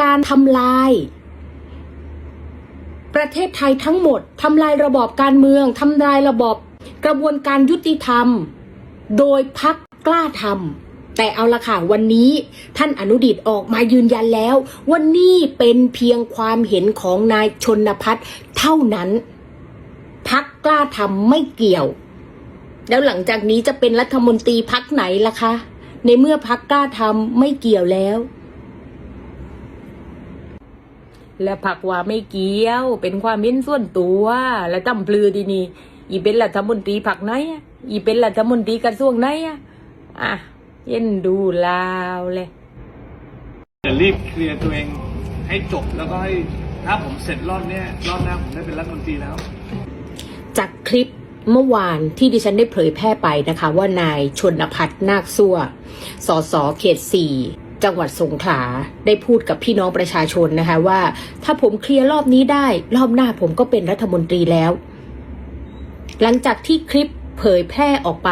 การทำลาย ประเทศไทยทั้งหมดทำลายระบอบการเมืองทำลายระบอบกระบวนการยุติธรรม โดยพักกล้าทำแต่เอาละค่ะวันนี้ท่านอนุดิตออกมายืนยันแล้วว่านี่เป็นเพียงความเห็นของนายชนพัฒน์เท่านั้น พักกล้าทำไม่เกี่ยว แล้วหลังจากนี้จะเป็นรัฐมนตรีพักไหนล่ะคะ ในเมื่อพักกล้าทำไม่เกี่ยวแล้ว และผักว่าไม่เกี่ยว เป็นความเห็นส่วนตัว และตั้มพลือดีนี่อีเป็นรัฐมนตรีผักไหนอะอีเป็นรัฐมนตรีกระทรวงไหนอะอะเย็นดูลาวเลยจะรีบเคลียร์ตัวเองให้จบแล้วก็ให้ถ้าผมเสร็จรอบเนี้ยรอบหน้าผมได้เป็นรัฐมนตรีแล้ว จากคลิปเมื่อวานที่ดิฉันได้เผยแพร่ไปนะคะ ว่านายชนพัฒน์นาคซั่วสสเขตสี่ จังหวัดสงขลาได้พูดกับพี่น้องประชาชนนะคะว่า ถ้าผมเคลียร์รอบนี้ได้ รอบหน้าผมก็เป็นรัฐมนตรีแล้ว หลังจากที่คลิปเผยแพร่ออกไป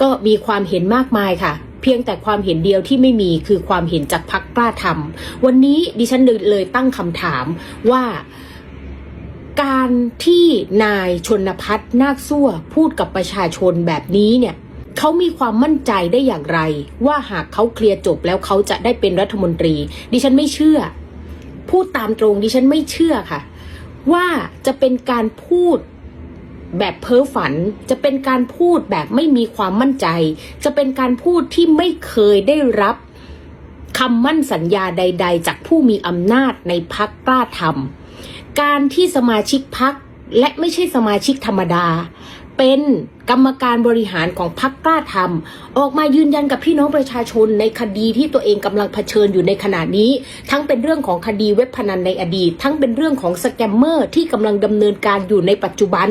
ก็มีความเห็นมากมายค่ะเพียงแต่ความเห็นเดียวที่ไม่มีคือความเห็นจากพักกล้าทำวันนี้ดิฉันเลยตั้งคำถามว่าการที่นายชนพัฒน์นาคซั่วพูดกับประชาชนแบบนี้เนี่ย เขามีความมั่นใจได้อย่างไร ว่าหากเขาเคลียร์จบแล้วเขาจะได้เป็นรัฐมนตรี ดิฉันไม่เชื่อ พูดตามตรงดิฉันไม่เชื่อค่ะ ว่าจะเป็นการพูดแบบเพ้อฝัน จะเป็นการพูดแบบไม่มีความมั่นใจ จะเป็นการพูดที่ไม่เคยได้รับคำมั่นสัญญาใด ๆ จากผู้มีอำนาจในพักกล้าทำการที่สมาชิกพักและไม่ใช่สมาชิกธรรมดา เป็นกรรมการบริหารของพักกล้าทำออกมายืนยันกับพี่น้องประชาชนในคดีที่ตัวเองกำลังเผชิญอยู่ในขณะนี้ ทั้งเป็นเรื่องของคดีเว็บพนันในอดีต ทั้งเป็นเรื่องของสแกมเมอร์ที่กำลังดำเนินการอยู่ในปัจจุบัน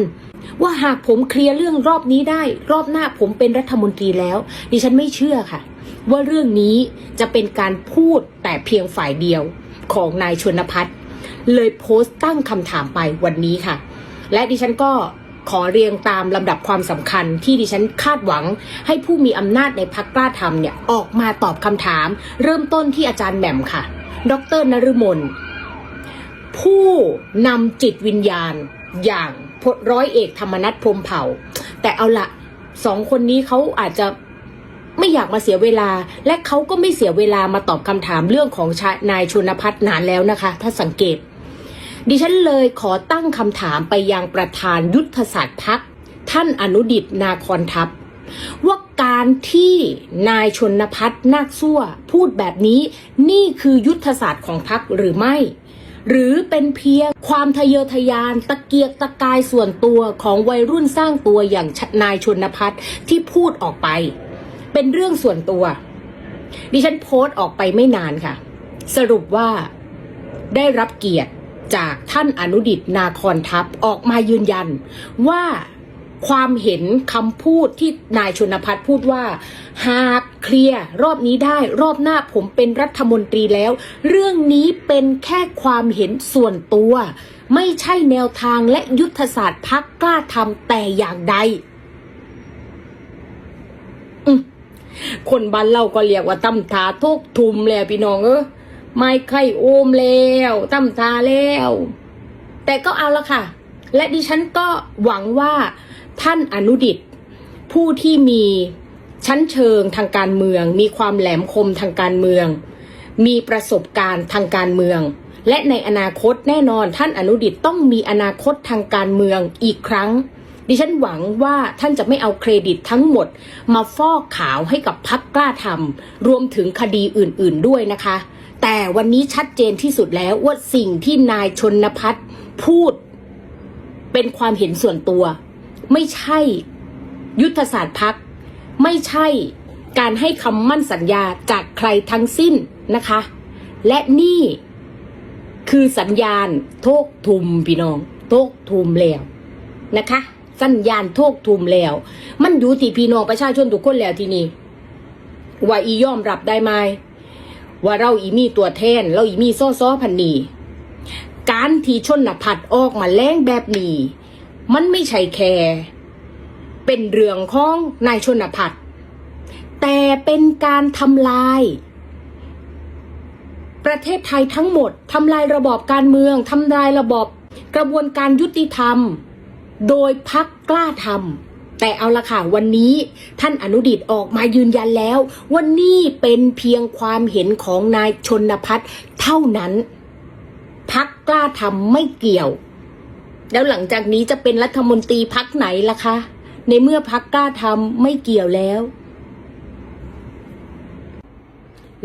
ว่าหากผมเคลียร์เรื่องรอบนี้ได้ รอบหน้าผมเป็นรัฐมนตรีแล้ว ดิฉันไม่เชื่อค่ะ ว่าเรื่องนี้จะเป็นการพูดแต่เพียงฝ่ายเดียวของนายชนพัฒน์เลยโพสต์ตั้งคำถามไปวันนี้ค่ะ และดิฉันก็ ขอเรียงตามลำดับความสำคัญที่ดิฉันคาดหวัง ให้ผู้มีอำนาจในพักกล้าทำเนี่ยออกมาตอบคำถาม เริ่มต้นที่อาจารย์แหม่มค่ะ ดรนฤมลผู้นำจิตวิญญาณ อย่างพลร้อยเอกธรรมนัฐพรมเผ่า แต่เอาละสองคนนี้เขาอาจจะไม่อยากมาเสียเวลา และเขาก็ไม่เสียเวลามาตอบคำถามเรื่องของนายชนพัฒน์นานแล้วนะคะ ถ้าสังเกต ดิฉันเลยขอตั้งคำถามไปยังประธานยุทธศาสตร์พักท่านอนุดิตนาคอนทัพ ว่าการที่นายชนพัฒน์นาคซั่วพูดแบบนี้ นี่คือยุทธศาสตร์ของพักหรือไม่ หรือเป็นเพียงความทะเยอทะยานตะเกียกตะกายส่วนตัวของวัยรุ่นสร้างตัวอย่างนายชนพัฒน์ที่พูดออกไป เป็นเรื่องส่วนตัว ดิฉันโพสต์ออกไปไม่นานค่ะ สรุปว่าได้รับเกียรติ จากท่านอนุดิตนาคอนทัพออกมายืนยันว่าความเห็นคำพูดที่นายชนพัฒน์พูดว่า หากเคลียร์รอบนี้ได้รอบหน้าผมเป็นรัฐมนตรีแล้ว เรื่องนี้เป็นแค่ความเห็นส่วนตัว ไม่ใช่แนวทางและยุทธศาสตร์พักกล้าทำแต่อย่างใดคนบ้านเราก็เรียกว่าตั้มทาทุกทุมแหล้วพี่น้องเออ ไม่ไข่โอมแล้วตั้มทาแล้ว แต่ก็เอาละค่ะ และดิฉันก็หวังว่าท่านอนุดิต ผู้ที่มีชั้นเชิงทางการเมือง มีความแหลมคมทางการเมือง มีประสบการณ์ทางการเมือง และในอนาคตแน่นอนท่านอนุดิตต้องมีอนาคตทางการเมืองอีกครั้ง ดิฉันหวังว่าท่านจะไม่เอาเครดิตทั้งหมด มาฟอกขาวให้กับพักกล้าทำรวมถึงคดีอื่น ๆ ด้วยนะคะ แต่วันนี้ชัดเจนที่สุดแล้วว่าสิ่งที่นายชนพัฒน์พูดเป็นความเห็นส่วนตัว ไม่ใช่ยุทธศาสตร์พัก ไม่ใช่การให้คำมั่นสัญญาจากใครทั้งสิ้นนะคะ และนี่คือสัญญาณโทกทุมพี่น้อง โทกทุมแล้วนะคะ สัญญาณโทกทุมแล้ว มันอยู่ที่พี่น้องประชาชนทุกคนแล้วที่นี้ว่าอียอมรับได้ไหม ว่าเราอีมีตัวแทน เราอีมีซ้อซ้อพันนีการที่ชนผัดออกมาแรงแบบนี้ มันไม่ใช่แค่เป็นเรื่องของนายชนผัดแต่เป็นการทำลาย ประเทศไทยทั้งหมดทำลายระบอบการเมืองทำลายระบอบกระบวนการยุติธรรม โดยพักกล้าทำ แต่เอาละค่ะวันนี้ท่านอนุดิตออกมายืนยันแล้วว่านี่เป็นเพียงความเห็นของนายชนพัฒน์เท่านั้นพักกล้าทำไม่เกี่ยว แล้วหลังจากนี้จะเป็นรัฐมนตรีพักไหนล่ะคะ ในเมื่อพักกล้าทำไม่เกี่ยวแล้ว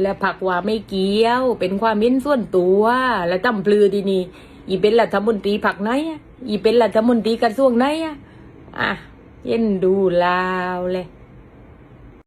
และผักว่าไม่เกี่ยว เป็นความเห็นส่วนตัว และจำปลือดีนี่อีเป็นรัฐมนตรีผักไหนอีเป็นรัฐมนตรีกระทรวงไหนอะ เย็นดูลาวเลย